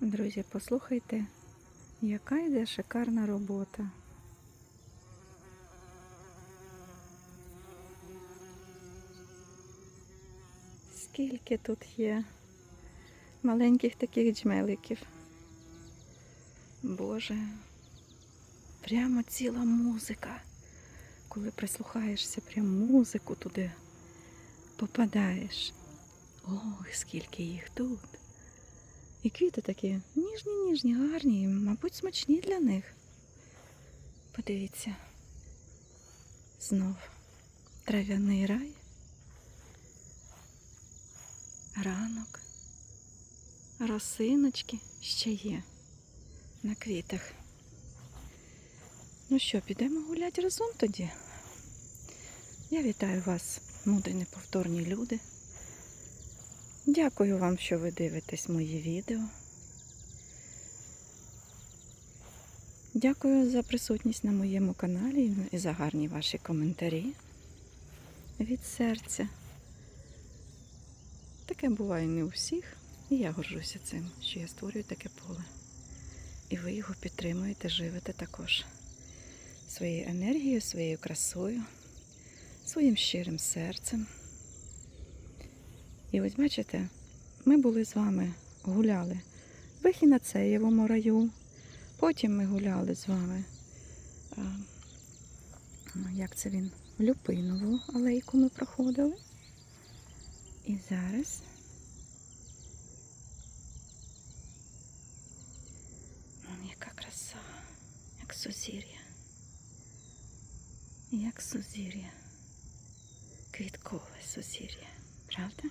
Друзі, послухайте, яка йде шикарна робота. Скільки тут є маленьких таких джмеликів. Боже, прямо ціла музика. Коли прислухаєшся, прям музику туди попадаєш. Ох, скільки їх тут. І квіти такі ніжні, ніжні, гарні, мабуть, смачні для них. Подивіться. Знов трав'яний рай. Ранок. Росиночки ще є на квітах. Ну що, підемо гуляти разом тоді? Я вітаю вас, мудрі неповторні люди. Дякую вам, що ви дивитесь мої відео. Дякую за присутність на моєму каналі і за гарні ваші коментарі від серця. Таке буває не у всіх, і я горжуся цим, що я створюю таке поле. І ви його підтримуєте, живете також своєю енергією, своєю красою, своїм щирим серцем. І ось бачите, ми були з вами, гуляли в Вихінацеєвому раю, потім ми гуляли з вами. Як це він? Люпинову алейку ми проходили. І зараз яка краса, як сузір'я. Як сузір'я. Квіткове сузір'я. Правда?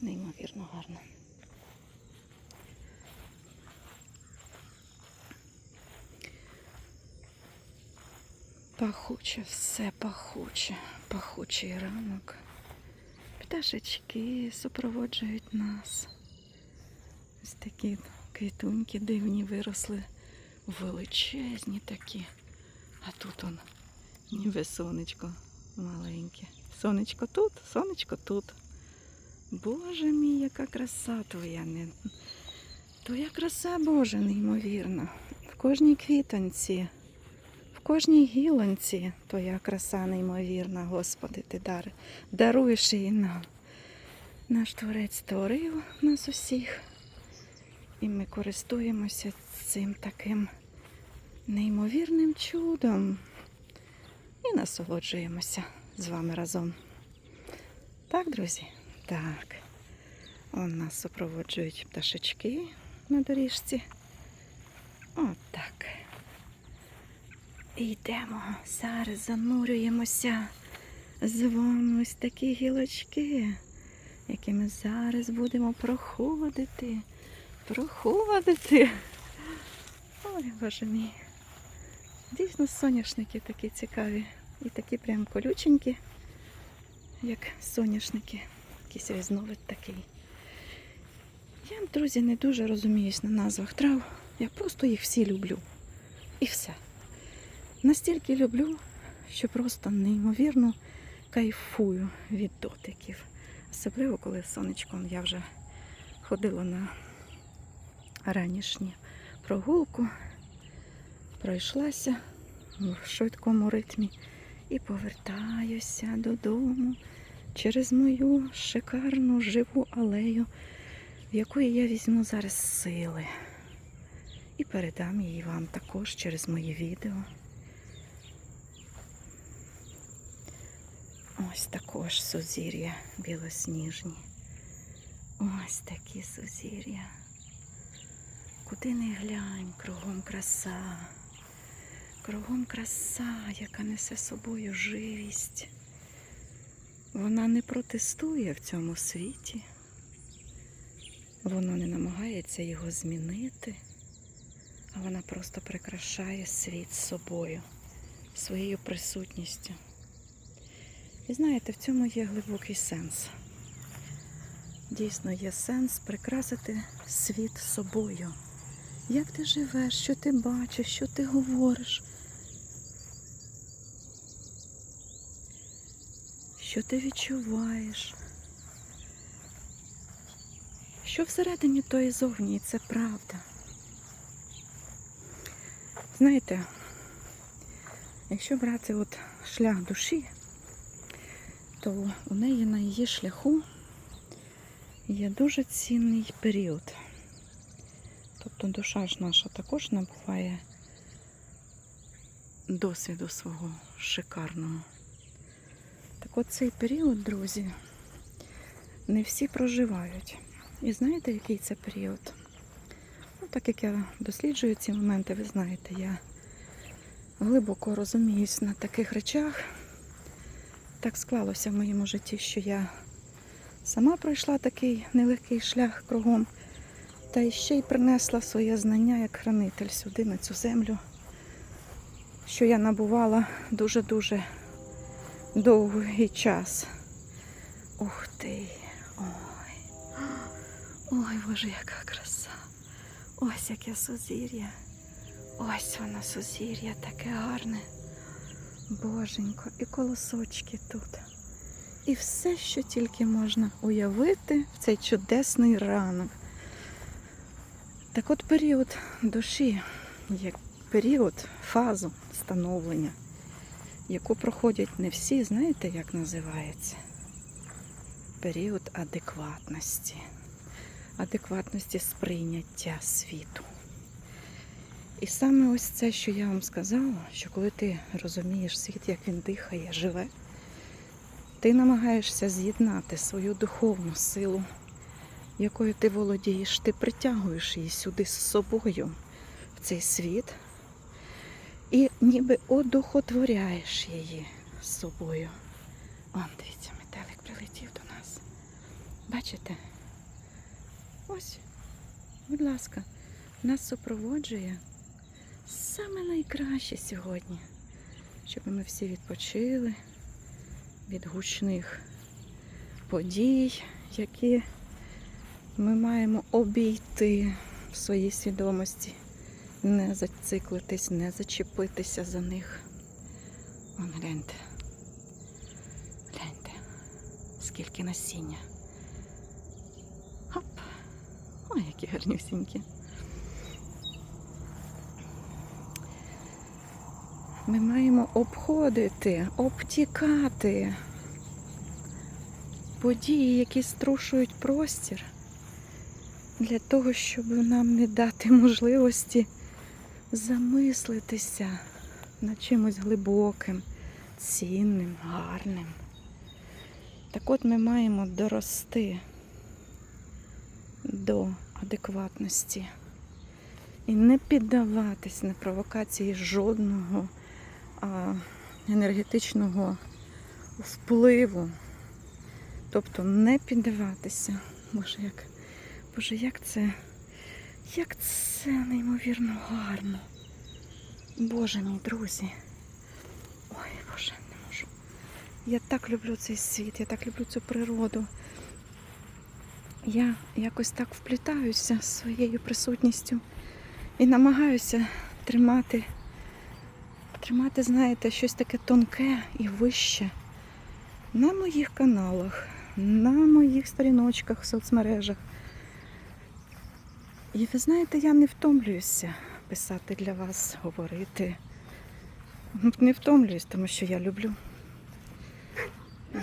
Неймовірно гарно. Пахуче, все пахуче, пахучий ранок. Пташечки супроводжують нас. Ось такі квітуньки дивні виросли, величезні такі. А тут он ніби сонечко маленьке. Сонечко тут, сонечко тут. Боже мій, яка краса твоя. Твоя краса, Боже, неймовірна. В кожній квітонці, в кожній гілонці твоя краса неймовірна, Господи, ти дар... даруєш її нам. Наш Творець створив нас усіх. І ми користуємося цим таким неймовірним чудом. І насолоджуємося з вами разом. Так, друзі? Так. Он нас супроводжують пташечки на доріжці. От так. І йдемо. Зараз занурюємося з ось такі гілочки, які ми зараз будемо проходити. Проходити. Ой, боже мій. Дійсно, соняшники такі цікаві. І такі прям колюченькі, як соняшники. Якийсь різновид такий. Я, друзі, не дуже розуміюсь на назвах трав. Я просто їх всі люблю. І все. Настільки люблю, що просто неймовірно кайфую від дотиків. Особливо, коли сонечком я вже ходила на ранішню прогулку, пройшлася в швидкому ритмі і повертаюся додому через мою шикарну живу алею, в якої я візьму зараз сили. І передам її вам також через мої відео. Ось також сузір'я білосніжні. Ось такі сузір'я. Куди не глянь, кругом краса. Кругом краса, яка несе собою живість. Вона не протестує в цьому світі. Воно не намагається його змінити, а вона просто прикрашає світ собою, своєю присутністю. І знаєте, в цьому є глибокий сенс. Дійсно є сенс прикрасити світ собою. Як ти живеш, що ти бачиш, що ти говориш, що ти відчуваєш, Що всередині, то і зовні, і це правда. Знаєте, якщо брати от шлях душі, то у неї на її шляху є дуже цінний період. Тобто душа ж наша також набуває досвіду свого шикарного. Так от цей період, друзі, не всі проживають. І знаєте, який це період? Ну, так як я досліджую ці моменти, ви знаєте, я глибоко розуміюсь на таких речах. Так склалося в моєму житті, що я сама пройшла такий нелегкий шлях кругом, та ще й принесла своє знання як хранитель сюди, на цю землю, що я набувала дуже-дуже довгий час. Ух ти! Ой! Ой, Боже, яка краса! Ось яке сузір'я. Ось воно сузір'я, таке гарне. Боженько, і колосочки тут. І все, що тільки можна уявити в цей чудесний ранок. Так от період душі є період, фазу становлення, яку проходять не всі, знаєте, як називається? Період адекватності, адекватності сприйняття світу. І саме ось це, що я вам сказала, що коли ти розумієш світ, як він дихає, живе, ти намагаєшся з'єднати свою духовну силу, якою ти володієш, ти притягуєш її сюди з собою, в цей світ, і ніби одухотворяєш її з собою. Он, дивіться, метелик прилетів до нас. Бачите? Ось, будь ласка, нас супроводжує саме найкраще сьогодні, щоб ми всі відпочили від гучних подій, які ми маємо обійти в своїй свідомості, не зациклитись, не зачепитися за них. Вон гляньте. Гляньте, скільки насіння. Хоп. Ой, які гарнюсінькі. Ми маємо обходити, обтікати події, які струшують простір, для того, щоб нам не дати можливості замислитися над чимось глибоким, цінним, гарним. Так от ми маємо дорости до адекватності і не піддаватись на провокації жодного а, енергетичного впливу. Тобто не піддаватися. Боже, як, Боже, як це, як це неймовірно гарно. Боже мій друзі. Ой, Боже, не можу. Я так люблю цей світ, я так люблю цю природу. Я якось так вплітаюся своєю присутністю і намагаюся тримати, тримати, знаєте, щось таке тонке і вище на моїх каналах, на моїх сторіночках в соцмережах. І ви знаєте, я не втомлююся писати для вас, говорити. Не втомлююсь, тому що я люблю.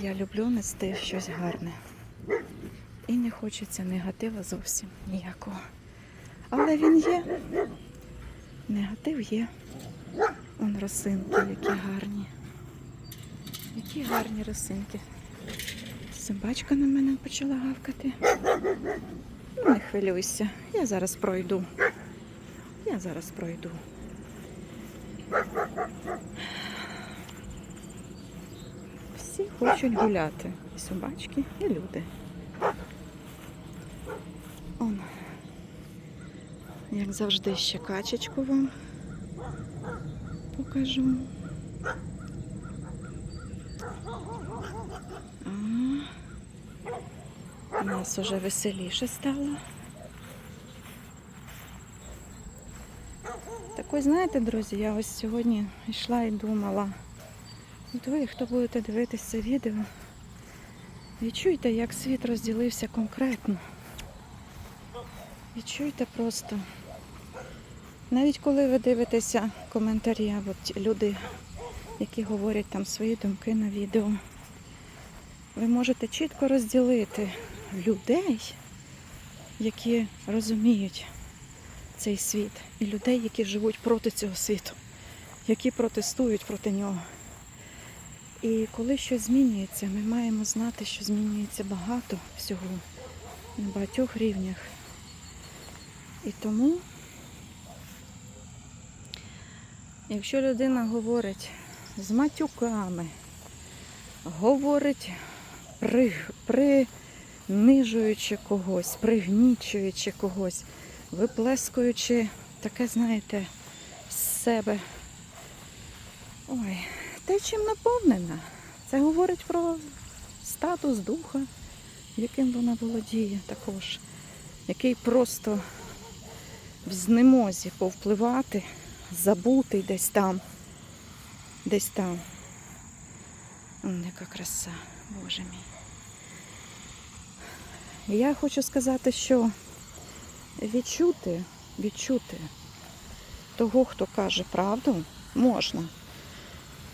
Я люблю нести щось гарне. І не хочеться негатива зовсім ніякого. Але він є. Негатив є. Он росинки, які гарні. Які гарні росинки. Собачка на мене почала гавкати. Ну, не хвилюйся, я зараз пройду. Я зараз пройду. Всі хочуть гуляти. І собачки, і люди. Он. Як завжди, ще качечку вам покажу. А, нас уже веселіше стало. Так ось знаєте, друзі, я ось сьогодні йшла і думала. От ви, хто будете дивитися це відео, відчуйте, як світ розділився конкретно. Відчуйте просто. Навіть коли ви дивитеся коментарі або люди, які говорять там свої думки на відео, ви можете чітко розділити людей, які розуміють цей світ, і людей, які живуть проти цього світу, які протестують проти нього. І коли щось змінюється, ми маємо знати, що змінюється багато всього на багатьох рівнях. І тому, якщо людина говорить з матюками, говорить при, принижуючи когось, пригнічуючи когось, виплескуючи таке, знаєте, з себе. Ой, те, чим наповнена. Це говорить про статус духа, яким вона володіє також, який просто в знемозі повпливати, забутий десь там, десь там. Яка краса, Боже мій. Я хочу сказати, що відчути, відчути того, хто каже правду, можна.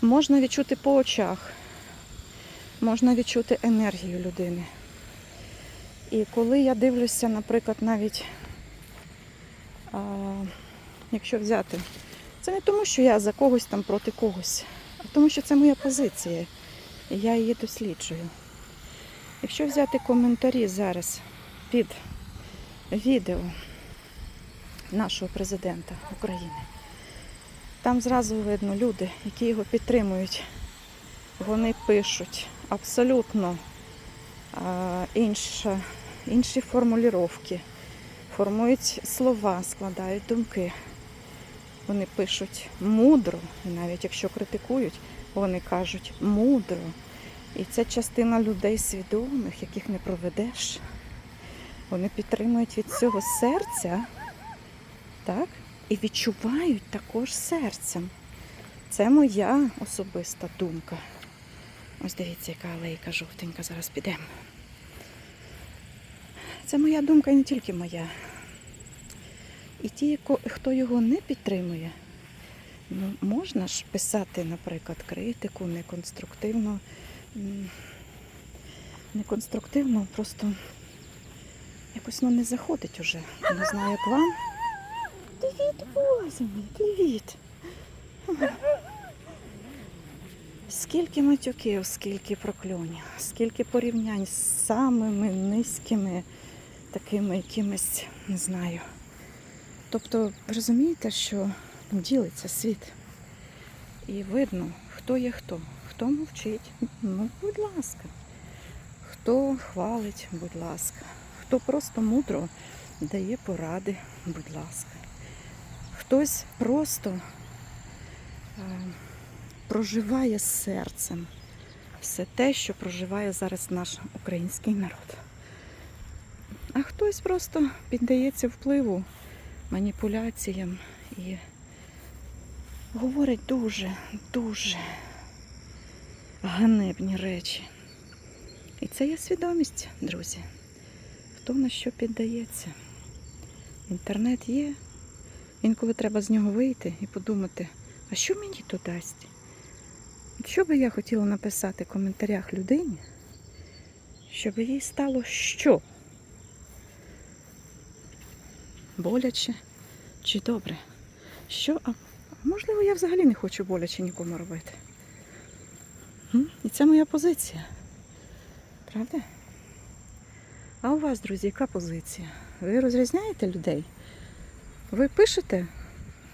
Можна відчути по очах, можна відчути енергію людини. І коли я дивлюся, наприклад, навіть, а, якщо взяти, це не тому, що я за когось там проти когось, а тому, що це моя позиція. Я її досліджую. Якщо взяти коментарі зараз під відео нашого президента України, там зразу видно люди, які його підтримують. Вони пишуть абсолютно інша, інші формулювання, формують слова, складають думки. Вони пишуть мудро, і навіть якщо критикують, вони кажуть мудро. І це частина людей свідомих, яких не проведеш. Вони підтримують від цього серця, так? І відчувають також серцем. Це моя особиста думка. Ось дивіться, яка алейка жовтенька, зараз підемо. Це моя думка і не тільки моя. І ті, хто його не підтримує, ну, можна ж писати, наприклад, критику неконструктивно, м, неконструктивно, просто якось ну, не заходить уже. Не знаю, як вам. Привіт, мій, привіт. Скільки матюків, скільки прокльонів, скільки порівнянь з самими низькими такими якимись, не знаю. Тобто, розумієте, що ділиться світ. І видно, хто є хто. Хто мовчить, ну, будь ласка. Хто хвалить, будь ласка. Хто просто мудро дає поради, будь ласка. Хтось просто е, проживає серцем все те, що проживає зараз наш український народ. А хтось просто піддається впливу, маніпуляціям і говорить дуже, дуже ганебні речі. І це є свідомість, друзі. Хто на що піддається. Інтернет є. Інколи треба з нього вийти і подумати, а що мені то дасть? Що би я хотіла написати в коментарях людині, щоб їй стало що? Боляче чи добре? Що? А можливо, я взагалі не хочу боляче нікому робити. І це моя позиція. Правда? А у вас, друзі, яка позиція? Ви розрізняєте людей? Ви пишете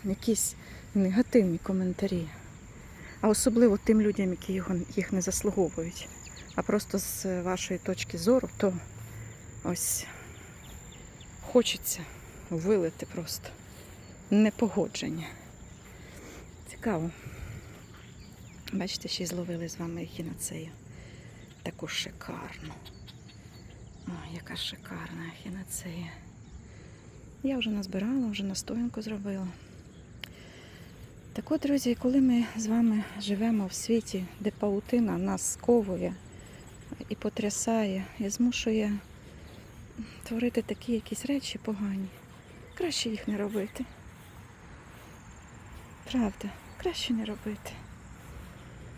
якісь негативні коментарі, а особливо тим людям, які його, їх не заслуговують. А просто з вашої точки зору, то ось хочеться вилити просто непогодження. Цікаво. Бачите, ще й зловили з вами ехінацею. Таку шикарну. О, яка шикарна ехінацея. Я вже назбирала, вже настоянку зробила. Так от, друзі, коли ми з вами живемо в світі, де паутина нас сковує і потрясає, і змушує творити такі якісь речі погані, Краще їх не робити. Правда, краще не робити.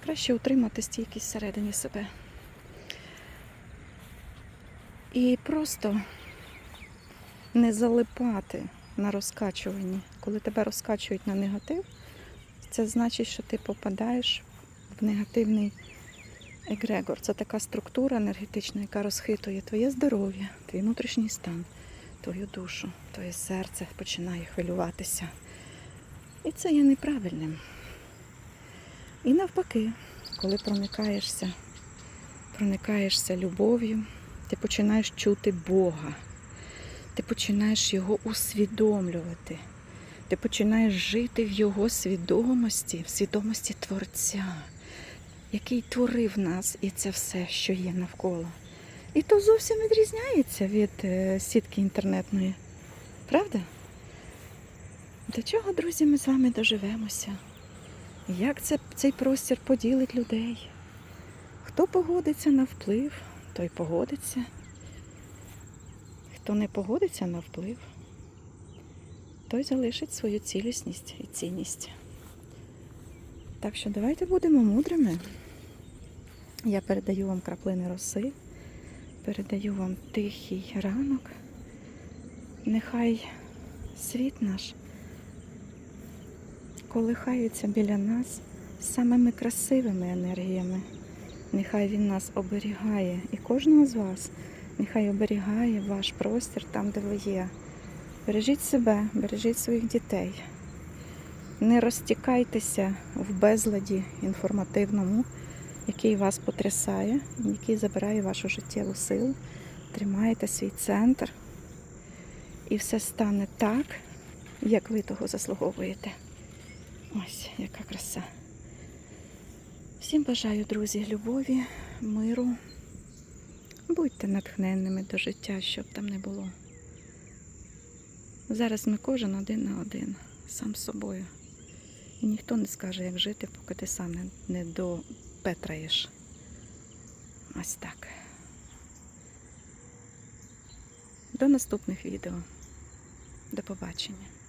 Краще утримати стійкість всередині себе. І просто не залипати на розкачуванні. Коли тебе розкачують на негатив, це значить, що ти попадаєш в негативний егрегор. Це така структура енергетична, яка розхитує твоє здоров'я, твій внутрішній стан, твою душу, твоє серце починає хвилюватися. І це є неправильним. І навпаки, коли проникаєшся, проникаєшся любов'ю, ти починаєш чути Бога, ти починаєш його усвідомлювати, ти починаєш жити в його свідомості, в свідомості Творця, який творив нас і це все, що є навколо. І то зовсім відрізняється від е, сітки інтернетної. Правда? До чого, друзі, ми з вами доживемося? Як це, цей простір поділить людей? Хто погодиться на вплив, той погодиться. Хто не погодиться на вплив, той залишить свою цілісність і цінність. Так що давайте будемо мудрими. Я передаю вам краплини роси, передаю вам тихий ранок. Нехай світ наш колихається біля нас самими красивими енергіями. Нехай він нас оберігає і кожного з вас. Нехай оберігає ваш простір там, де ви є. Бережіть себе, бережіть своїх дітей. Не розтікайтеся в безладі інформативному, який вас потрясає, який забирає вашу життєву силу. Тримайте свій центр, і все стане так, як ви того заслуговуєте. Ось яка краса. Всім бажаю, друзі, любові, миру. Будьте натхненними до життя, щоб там не було. Зараз ми кожен один на один, сам з собою. І ніхто не скаже, як жити, поки ти сам не, не допетраєш. Ось так. До наступних відео. До побачення.